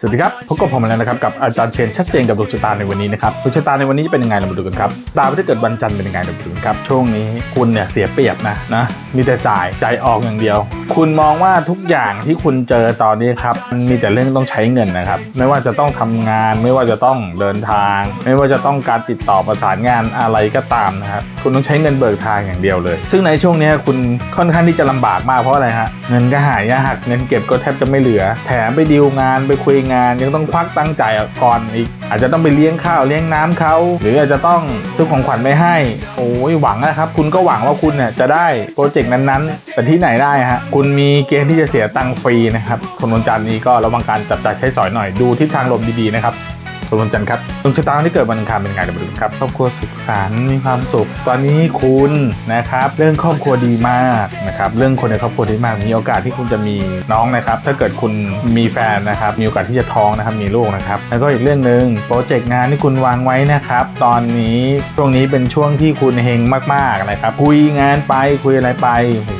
สวัสดีครับพบกับผมแล้วนะครับกับอาจารย์เชนชัดเจนกับดวงชะตาในวันนี้นะครับดวงชะตาในวันนี้จะเป็นยังไงเรามาดูกันครับดาวที่เกิดวันจันทร์เป็นยังไงเรามาดูกันครับช่วงนี้คุณเนี่ยเสียเปรียบนะนะมีแต่จ่ายจ่ายออกอย่างเดียว คุณมองว่าทุกอย่างที่คุณเจอตอนนี้ครับมันมีแต่เรื่องต้องใช้เงินนะครับ ไม่ว่าจะต้องทำงาน ไม่ว่าจะต้องเดินทาง ไม่ว่าจะต้องการติดต่อประสานงานอะไรก็ตามนะครับคุณต้องใช้เงินเบิกทางอย่างเดียวเลย ซึ่งในช่วงนี้คุณค่อนข้างที่จะลำบากมากเพราะอะไรฮะเงินก็หายากเงินเก็บก็แทบจะไม่เหลือ แถมไปดีลงานไปคุยงานยังต้องควักตังใจ่ายก่อนอีก อาจจะต้องไปเลี้ยงข้าวเลี้ยงน้ำเขาหรืออาจจะต้องซื้อของขวัญไปให้ โอ้ยหวังนะครับ คุณก็หวังว่าคุณเนี่ยจะได้โปรเจกต์นั้นๆ แต่ที่ไหนได้ฮะคุณมีเกณฑ์ที่จะเสียตังค์ฟรีนะครับคนวันจันทร์นี้ก็ระวังการจับจ่ายใช้สอยหน่อยดูทิศทางลมดีๆนะครับ คุณวันจันทร์ครับดวงชะตาที่เกิดวันอังคารเป็นไงเดี๋ยวมาดูครับครอบครัวสุขสันต์มีความสุข ตอนนี้คุณนะครับ เรื่องครอบครัวดีมากนะครับ เรื่องคนในครอบครัวดีมาก มีโอกาสที่คุณจะมีน้องนะครับ ถ้าเกิดคุณมีแฟนนะครับ มีโอกาสที่จะท้องนะครับ มีลูกนะครับ แล้วก็อีกเรื่องหนึ่งโปรเจกต์งานที่คุณวางไว้นะครับ ตอนนี้ช่วงนี้เป็นช่วงที่คุณเฮงมากๆนะครับ คุยงานไปคุยอะไรไป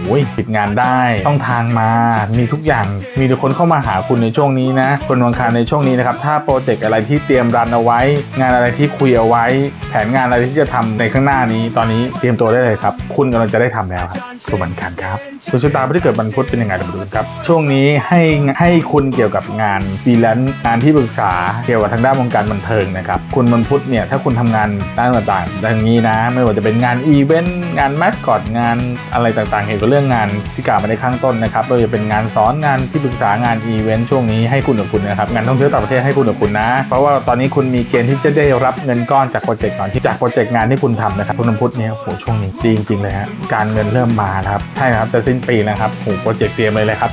โอ้ยปิดงานได้ ต้องทางมา มีทุกอย่าง มีคนเข้ามาหาคุณในช่วงนี้นะ คนวันอังคารในช่วงนี้นะครับ ถ้าโปรเจกต์อะไรที่เตรียมรียมรันเอาไว้ งานอะไรที่คุยเอาไว้ แผนงานอะไรที่จะทำในข้างหน้านี้ ตอนนี้เตรียมตัวได้เลยครับ คุณกำลังจะได้ทำแล้วครับคุณวันอังครับดวงชะตาที่เกิดวันพุธเป็นยังไงเดี๋ยวมาดูกันครับ ช่วงนี้ให้ให้คุณเกี่ยวกับงานฟรีแลนซ์งานที่ปรึกษาเกี่ยวกับทางด้านวงการบันเทิงนะครับคุณวันพุธเนี่ยถ้าคุณทำงานด้านต่างๆดังนี้นะ ไม่ว่าจะเป็นงานอีเวนต์งานแมสคอตงานอะไรต่างๆเกี่ยวกับเรื่องงานที่กล่าวมาในข้างต้นนะครับไม่ว่าจะเป็นงานสอนงานที่ปรึกษางานอีเวนต์ช่วงนี้ให้คุณกับคุณนะครับงานท่องเที่ยวต่างประเทศให้คุณกับคุณนะ เพราะว่าตอนนี้คุณมีเกณฑ์ที่จะได้รับเงินก้อนจากโปรเจกต์ก่อนที่จากโปรเจกต์งานที่คุณทำนะครับคุณนพุธเนี่ยโอ้โหช่วงนี้ดีจริงๆเลยฮะการเงินเริ่มมาครับใช่ครับจะสิ้นปีแล้วครับโอ้โหโปรเจกต์เตรียมเลยเลยครับ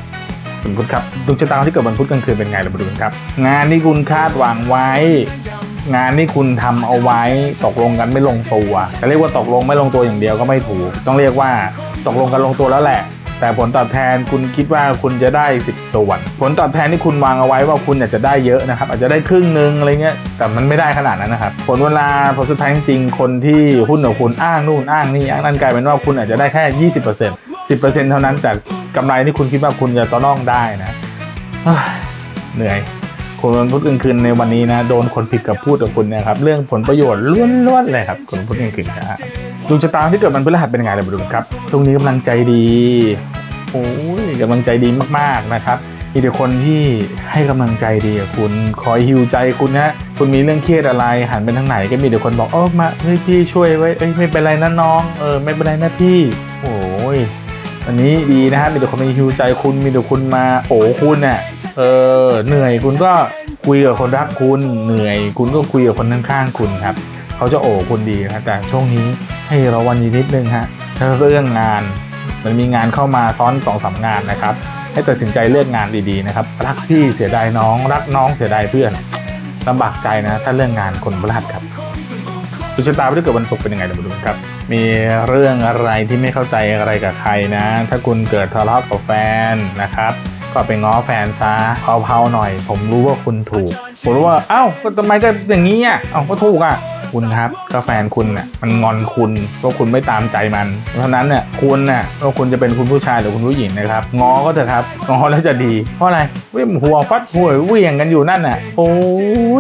วันพุธครับดวงชะตาที่เกิดวันพุธกลางคืนเป็นไงเรามาดูกันครับ งานที่คุณคาดหวังไว้ งานที่คุณทำเอาไว้ตกลงกันไม่ลงตัวจะเรียกว่าตกลงไม่ลงตัวอย่างเดียวก็ไม่ถูก ต้องเรียกว่าตกลงกันลงตัวแล้วแหละ แต่ผลตอบแทนคุณคิดว่าคุณจะได้ 10 ส่วน ผลตอบแทนที่คุณวางเอาไว้ว่าคุณอยากจะได้เยอะนะครับ อาจจะได้ครึ่งหนึงอะไรเงี้ยแต่มันไม่ได้ขนาดนั้นนะครับ ผลเวลาผลสุดท้ายจริงๆคนที่หุ้นของคุณอ้างนู่นอ้างนี่อ้างนั่นกลายเป็นว่าคุณอาจจะได้แค่ 20% 10%เท่านั้นแต่กำไรที่คุณคิดว่าคุณจะต้องได้นะเหนื่อย คนวันพุธกลางคืนในวันนี้นะโดนคนผิดกับพูดกับคุณนะครับเรื่องผลประโยชน์ล้วนๆเลยครับคนวันพุธกลางคืนนะครับดวงชะตาที่เกิดมันพฤหัสเป็นยังไงเรามาดูกันครับช่วงนี้กำลังใจดีโอ้ยกำลังใจดีมากๆนะครับมีแต่คนที่ให้กำลังใจดีกับคุณคอยฮิวใจคุณนะคุณมีเรื่องเครียดอะไรหันไปทางไหนก็มีแต่คนบอกเออมาเฮ้ยพี่ช่วยไว้เอ้ยไม่เป็นไรนะน้องเออไม่เป็นไรนะพี่โอ้ยอันนี้ดีนะฮะมีแต่คนมาฮิวใจคุณมีแต่คุณมาโอ้คุณเนี่ย เออ เหนื่อยคุณก็คุยกับคนรักคุณ เหนื่อย คุณก็คุยกับคนข้างๆคุณครับ เขาจะโอ้คุณดีนะแต่ช่วงนี้ให้เราวันนี้นิดนึงฮะถ้าเรื่องงาน มันมีงานเข้ามาซ้อนสองสามงานนะครับ ให้ตัดสินใจเลือกงานดีๆนะครับ รักพี่เสียดายน้อง รักน้องเสียดายเพื่อนลำบากใจนะ ถ้าเรื่องงานคนพลาดครับดวงชะตาที่เกิดวันศุกร์เป็นยังไงเดี๋ยวมาดูครับ มีเรื่องอะไรที่ไม่เข้าใจอะไรกับใครนะ ถ้าคุณเกิดทะเลาะกับแฟนนะครับ ก็ไปง้อแฟนซะเผาๆหน่อย ผมรู้ว่าคุณถูก ผมรู้ว่าเอ้าก็ทำไมก็อย่างนี้อะเอ้าก็ถูกอะคุณครับก็แฟนคุณน่ะมันงอนคุณเพราะคุณไม่ตามใจมัน เพราะฉะนั้นเนี่ยคุณน่ะว่าคุณจะเป็นคุณผู้ชายหรือคุณผู้หญิงนะครับงอก็เถอะครับงอแล้วจะดีเพราะอะไรเว้ยหัวฟัดหัวเหวี่ยงกันอยู่นั่นน่ะโอ้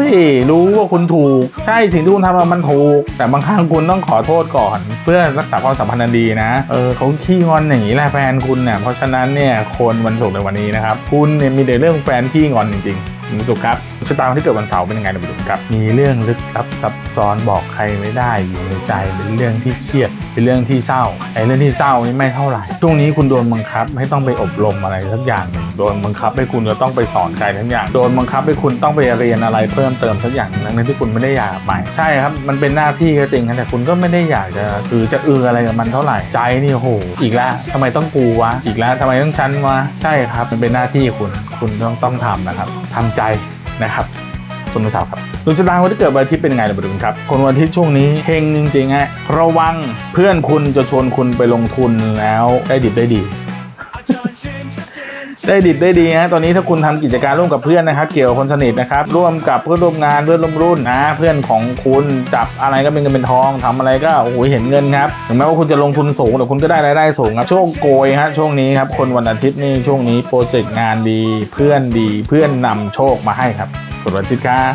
ยรู้ว่าคุณถูก ใช่สิ่งที่คุณทำมันถูก แต่บางครั้งคุณต้องขอโทษก่อน เพื่อรักษาความสัมพันธ์ดีนะเออเขาขี้งอนอย่างนี้แหละแฟนคุณเนี่ยเพราะฉะนั้นเนี่ยคนวันศุกร์ในวันนี้นะครับคุณเนี่ยมีแต่เรื่องแฟนขี้งอนจริงๆวันศุกร์ครับ ชะตาที่เกิดวันเสาร์เป็นยังไงเราไปดูกันครับ มีเรื่องลึกลับซับซ้อนบอกใครไม่ได้อยู่ในใจเป็นเรื่องที่เครียดเป็นเรื่องที่เศร้าไอ้เรื่องที่เศร้านี่ไม่เท่าไหร่ช่วงนี้คุณโดนบังคับให้ต้องไปอบรมอะไรสักอย่างหนึ่งโดนบังคับให้คุณจะต้องไปสอนใครทั้งอย่างโดนบังคับให้คุณต้องไปเรียนอะไรเพิ่มเติมสักอย่างนึ่งทั้งที่คุณไม่ได้อยากไปใช่ครับมันเป็นหน้าที่ก็จริงครับแต่คุณก็ไม่ได้อยากจะคือจะเอืออะไรกับมันเท่าไหร่ใจนี่โหอีกแล้วทำไมต้องกูวะอีกแล้วทำไมต้องฉันวะใช่ครับมันเป็นหน้าที่คุณคุณต้องต้องทำนะครับทำใจ นะครับคุณวันเสาร์ครับดวงชะตาคนที่เกิดวันอาทิตย์เป็นยังไงเราไปดูกันครับ คนวันอาทิตย์ช่วงนี้เฮงจริงๆฮะระวังเพื่อนคุณจะชวนคุณไปลงทุนแล้วได้ดิบได้ดี ได้ดิบได้ดีฮะตอนนี้ถ้าคุณทำกิจการร่วมกับเพื่อนนะครับ เกี่ยวคนสนิทนะครับ ร่วมกับเพื่อนร่วมงานเพื่อนร่วมรุ่นนะเพื่อนของคุณจับอะไรก็เป็นเงินเป็นทองทำอะไรก็โอ้โหเห็นเงินครับถึงแม้ว่าคุณจะลงทุนสูงแต่คุณก็ได้รายได้สูงครับช่วงโกยฮะช่วงนี้ครับคนวันอาทิตย์นี่ช่วงนี้โปรเจกต์งานดี เพื่อนดีเพื่อนนำโชคมาให้ครับสวันอาทิตย์ครับ